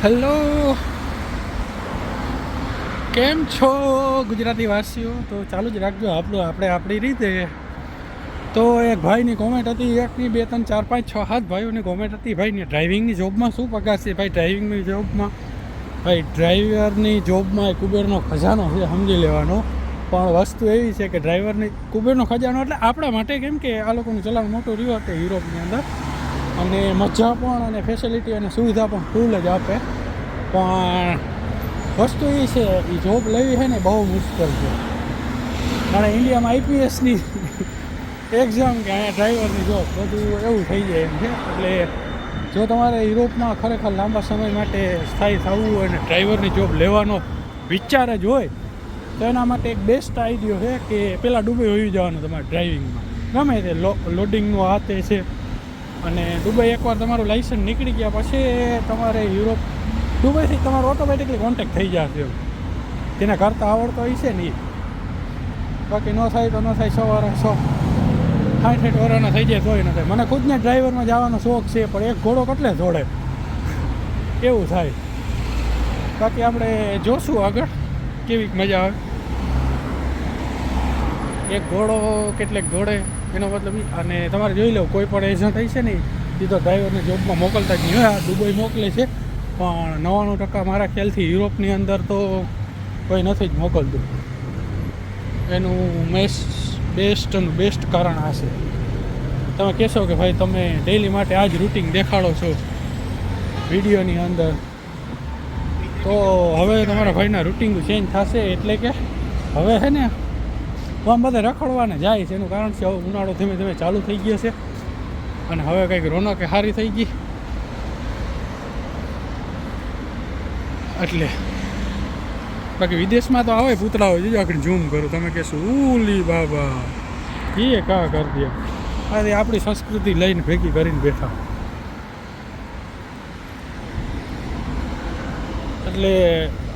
Hello કેમ છો ગુજરાતી વાસીઓ? તો ચાલુ જ રાખજો આપણું, આપણે આપણી રીતે. તો એક ભાઈની કોમેન્ટ હતી એકની બે ત્રણ ચાર પાંચ છ સાત ભાઈઓની કોમેન્ટ હતી ભાઈને ડ્રાઇવિંગની જોબમાં શું પગાર છે? ભાઈ ડ્રાઇવિંગની જોબમાં ભાઈ ડ્રાઈવરની જોબમાં એ કુબેરનો ખજાનો છે, સમજી લેવાનો. પણ વસ્તુ એવી છે કે ડ્રાઈવરની કુબેરનો ખજાનો એટલે આપણા માટે કેમ કે આ લોકોનું ચલાણ મોટું રહ્યું હતું યુરોપની અંદર. અને મજા પણ અને ફેસિલિટી અને સુવિધા પણ ફૂલ જ આપે. પણ વસ્તુ એ છે, એ જોબ લેવી છે ને બહુ મુશ્કેલ છે. કારણ ઇન્ડિયામાં આઈપીએસની એક્ઝામ કે અહીંયા ડ્રાઈવરની જોબ બધું એવું થઈ જાય એમ છે. એટલે જો તમારે યુરોપમાં ખરેખર લાંબા સમય માટે સ્થાયી થવું હોય અને ડ્રાઈવરની જોબ લેવાનો વિચાર જ હોય, તો એના માટે એક બેસ્ટ આઈડિયો છે કે પહેલાં ડુબઈ હોઈ જવાનું તમારે ડ્રાઇવિંગમાં ગમે તે લોડિંગનું હાથે છે. અને દુબઈ એકવાર તમારું લાઇસન્સ નીકળી ગયા પછી તમારે યુરોપ દુબઈથી તમારો ઓટોમેટિકલી કોન્ટેક્ટ થઈ જશે જેને કરતા આવડતો છે ને એ બાકી ન થાય તો ન થાય સો વર્ષ સો સાઠ સાઠ વર્ષના થઈ જાય તોય ન થાય. મને ખુદને ડ્રાઈવરમાં જવાનો શોખ છે, પણ એક ઘોડો કેટલે જોડે? એવું થાય. બાકી આપણે જોશું આગળ કેવી મજા આવે. એક ઘોડો કેટલેક દોડે એનો મતલબ અને તમારે જોઈ લો, કોઈ પણ એજન્ટ હશે ને એ તો ડ્રાઈવરને જોબમાં મોકલતા જ નહીં. હોય દુબઈ મોકલે છે, પણ નવ્વાણું ટકા મારા ખ્યાલથી યુરોપની અંદર તો કોઈ નથી જ મોકલતું. એનું મેસ બેસ્ટ અને બેસ્ટ કારણ હશે તમે કહેશો કે ભાઈ તમે ડેલી માટે આ જ રૂટિન દેખાડો છો વિડીયોની અંદર, તો હવે તમારા ભાઈના રૂટિન ચેન્જ થશે એટલે કે હવે છે ને આમ બધા રખડવાને જાય છે. એનું કારણ છે હવે ઉનાળો ધીમે ધીમે ચાલુ થઈ ગયો છે. અને હવે કંઈક રોનક સારી થઈ ગઈ. એટલે બાકી વિદેશમાં તો આવે પૂતળાઓ જોજો આખી ઝૂમ કરો. તમે કહેશો, ઉલી બાબા, એ કા કરી દે? અરે આપણી સંસ્કૃતિ લઈને ભેગી કરીને બેઠા. એટલે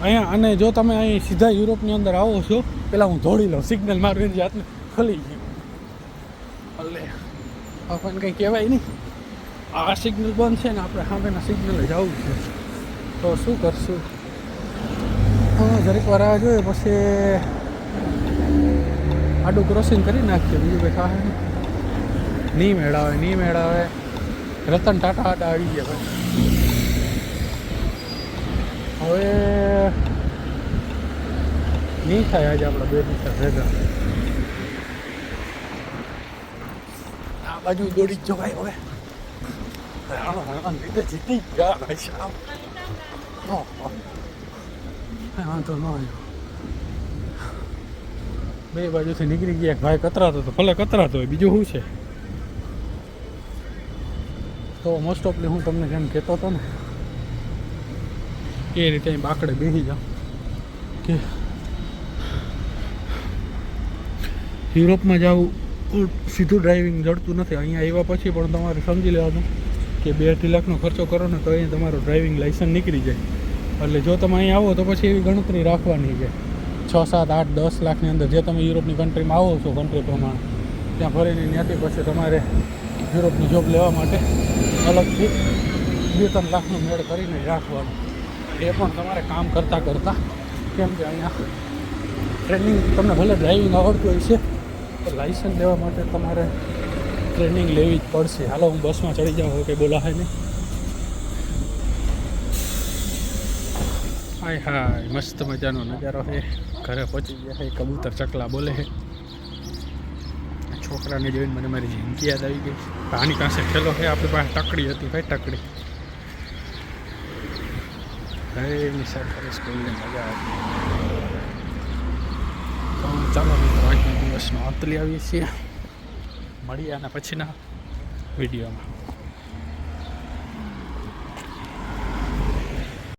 અહીંયા, અને જો તમે અહીં સીધા યુરોપની અંદર આવો છો પહેલાં હું દોડી લઉં સિગ્નલ મારું જાતને ખોલી ગયું એટલે આપણને કંઈ કહેવાય નહીં. આ સિગ્નલ બંધ છે ને, આપણે સામેના સિગ્નલે જવું છે. તો શું કરશું? દરેક વાર આ જોઈએ, પછી આડું ક્રોસિંગ કરી નાખીએ, બીજું કંઈ થાય નહીં. મેળાવે નહીં મેળાવે રતન ટાટા આડા આવી ગયા ભાઈ. હવે નહીં થાય આજે આપણે બે દિવસ ભેગા. આ બાજુ દોડી જ જવાય હવે. લીધે જીતી ગયા ભાઈ સાહેબ. વાંધો ન બે બાજુથી નીકળી ગયા. ભાઈ કતરાતો તો ભલે કતરાતો હોય, બીજું શું છે? તો મોસ્ટ ઓફલી હું તમને જેમ કહેતો હતો ને એ રીતે અહીં બાકડે બેસી જાઓ. કે યુરોપમાં જવું સીધું ડ્રાઇવિંગ જડતું નથી. અહીંયા આવ્યા પછી પણ તમારે સમજી લેવાનું કે બે અઢી લાખનો ખર્ચો કરો ને તો અહીંયા તમારું ડ્રાઇવિંગ લાઇસન્સ નીકળી જાય. એટલે જો તમે અહીં આવો તો પછી એવી ગણતરી રાખવાની છે. છ, સાત, આઠ, દસ લાખની અંદર જે તમે યુરોપની કન્ટ્રીમાં આવો છો કન્ટ્રી પ્રમાણે, ત્યાં ફરીને ત્યાંથી પછી તમારે યુરોપની જોબ લેવા માટે અલગથી બે, ત્રણ લાખનો મેળ કરીને રાખવાનું. એ પણ તમારે કામ કરતાં કરતાં, કેમ કે અહીંયા ટ્રેનિંગ તમને ભલે ડ્રાઇવિંગ આવડતું હોય છે તો લાઇસન્સ લેવા માટે તમારે ટ્રેનિંગ લેવી જ પડશે. હાલો, હું બસમાં ચડી જાઉં કે બોલાય નહીં. હાય હાય, મસ્ત મજાનો નજારો છે. ઘરે પહોંચી ગયા છે, કબૂતર ચકલા બોલે છે. છોકરાને જોઈને મને મારી જિંદગી યાદ આવી ગઈ. આની પાસે ખેલો છે, આપણી પાસે ટકડી હતી, ભાઈ ટકડી. હે મુસાફરી સ્કૂલની મજા આવી તો ચાલો મિત્રો આજના દિવસનો અંત લઈ આવીએ છીએ મળીએ અને પછીના વિડીયોમાં